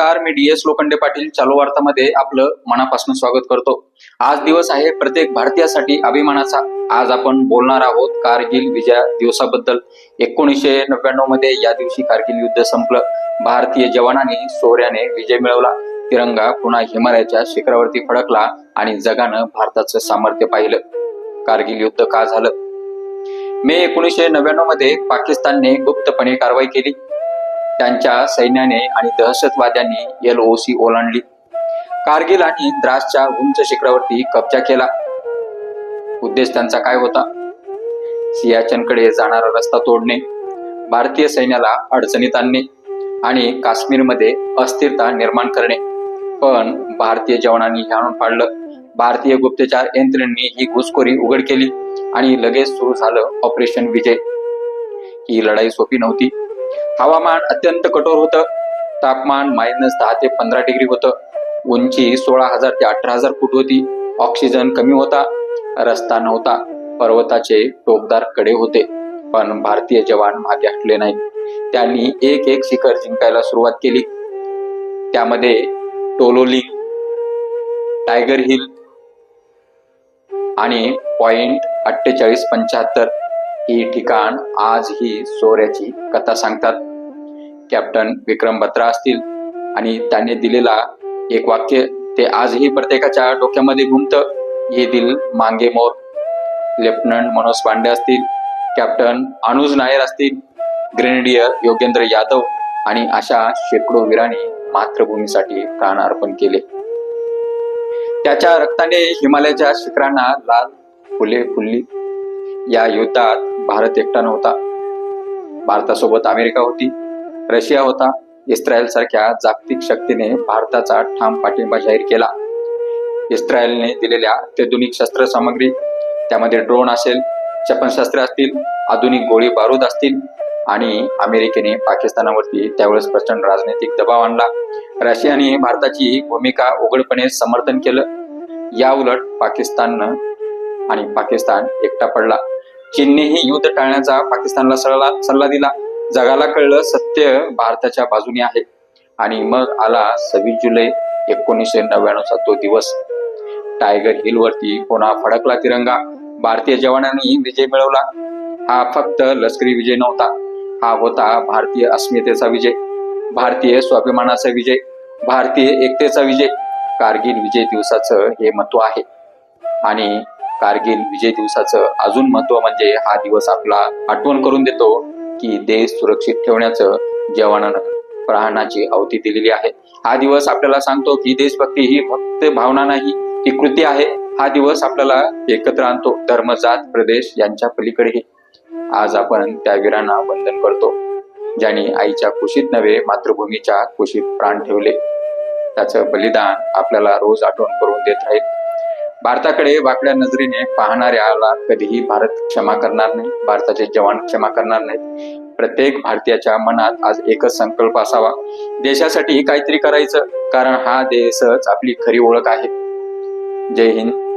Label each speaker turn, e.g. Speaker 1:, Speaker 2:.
Speaker 1: नमस्कार मी D S Lokhande Patil चालू वार्तामध्ये आपलं मनापासून स्वागत करतो. आज दिवस आहे प्रत्येक भारतीयासाठी अभिमानाचा. आज आपण बोलणार आहोत कारगिल विजया दिवसाबद्दल. एकोणीसशे नव्याण्णवमध्ये या दिवशी कारगिल युद्ध संपलं. भारतीय जवानांनी शौर्याने विजय मिळवला. तिरंगा पुन्हा हिमालयाच्या शिखरावरती फडकला आणि जगानं भारताचं सामर्थ्य पाहिलं. कारगिल युद्ध का झालं? मे एकोणीसशे नव्याण्णवमध्ये पाकिस्तानने गुप्तपणे कारवाई केली. त्यांच्या सैन्याने आणि दहशतवाद्यांनी एल ओ सी ओलांडली. कारगिल आणि द्रासच्या उंच शिखरावरती कब्जा केला. उद्देश त्यांचा काय होता? सियाचनकडे जाणारा रस्ता तोडणे भारतीय सैन्याला अडचणीत आणणे आणि काश्मीरमध्ये अस्थिरता निर्माण करणे. पण भारतीय जवानांनी हाणून पाडलं भारतीय गुप्तचार यंत्रणेने ही घुसखोरी उघड केली आणि लगेच सुरू झालं ऑपरेशन विजय. ही लढाई सोपी नव्हती. हवामान अत्यंत कठोर होतं. तापमान मायनस दहा ते पंधरा डिग्री होतं. उंची सोळा हजार ते अठरा हजार फूट होती. ऑक्सिजन कमी होता. रस्ता नव्हता. पर्वताचे टोकदारकडे होते. पण भारतीय जवान मागे हटले नाही त्यांनी एक एक शिखर जिंकायला सुरुवात केली. त्यामध्ये टोलोली टायगर हिल आणि पॉइंट अठ्ठेचाळीस पंच्याहत्तर ही ठिकाण आज ही सोऱ्याची कथा सांगतात. कॅप्टन विक्रम बत्रा असतील आणि त्यांनी दिलेला एक वाक्य ते आजही प्रत्येकाच्या डोक्यामध्ये घुमतं. ये दिल मांगे मोर. लेफ्टनंट मनोज पांडे असतील कॅप्टन अनुज नायर असतील ग्रेनेडियर योगेंद्र यादव आणि अशा शेकडो वीरांनी मातृभूमीसाठी प्राण अर्पण केले. त्याच्या रक्ताने हिमालयाच्या शिखरांना लाल फुले फुलली. या युद्धात भारत एकटा नव्हता. भारतासोबत अमेरिका होती रशिया होता इस्रायल सारख्या जागतिक शक्तीने भारताचा ठाम पाठिंबा जाहीर केला. इस्रायलने दिलेल्या अत्याधुनिक शस्त्र सामग्री त्यामध्ये ड्रोन असेल शस्त्रे असतील आधुनिक गोळी बारूद असतील आणि अमेरिकेने पाकिस्तानावरती त्यावेळेस प्रचंड राजनैतिक दबाव आणला. रशियाने भारताची भूमिका उघडपणे समर्थन केलं. या उलट पाकिस्ताननं आणि पाकिस्तान एकटा पडला. चीननेही युद्ध टाळण्याचा पाकिस्तानला सल्ला सल्ला दिला. जगाला कळलं सत्य भारताच्या बाजूने आहे. आणि मग आला सव्वीस जुलै एकोणीसशे नव्याण्णवचा तो दिवस. टायगर हिल वरती पुन्हा फडकला तिरंगा. भारतीय जवानांनी विजय मिळवला. हा फक्त लष्करी विजय नव्हता. हा होता भारतीय अस्मितेचा विजय. भारतीय स्वाभिमानाचा विजय. भारतीय एकतेचा विजय. कारगिल विजय दिवसाचं हे महत्त्व आहे. आणि कारगिल विजय दिवसाचं अजून महत्त्व म्हणजे हा दिवस आपला आठवण करून देतो की देश सुरक्षित ठेवण्याचं जवानानं प्राणाची आहुती दिलेली आहे. हा दिवस आपल्याला सांगतो की देशभक्ती ही फक्त भावना नाही ही कृती आहे. हा दिवस आपल्याला एकत्र आणतो. धर्म जात प्रदेश यांच्या पलीकडेही. आज आपण त्या वीरांना वंदन करतो ज्यांनी आईच्या कुशीत नव्हे मातृभूमीच्या कुशीत प्राण ठेवले. त्याचं बलिदान आपल्याला रोज आठवण करून देत राहील भारताकडे वाकड्या नजरेने पाहणाऱ्याला कधीही भारत क्षमा करणार नाही भारताचे जवान क्षमा करणार नाहीत. प्रत्येक भारतीयाच्या मनात आज एकच संकल्प असावा. देशासाठी काहीतरी करायचं कारण हा देशच आपली खरी ओळख आहे. जय हिंद.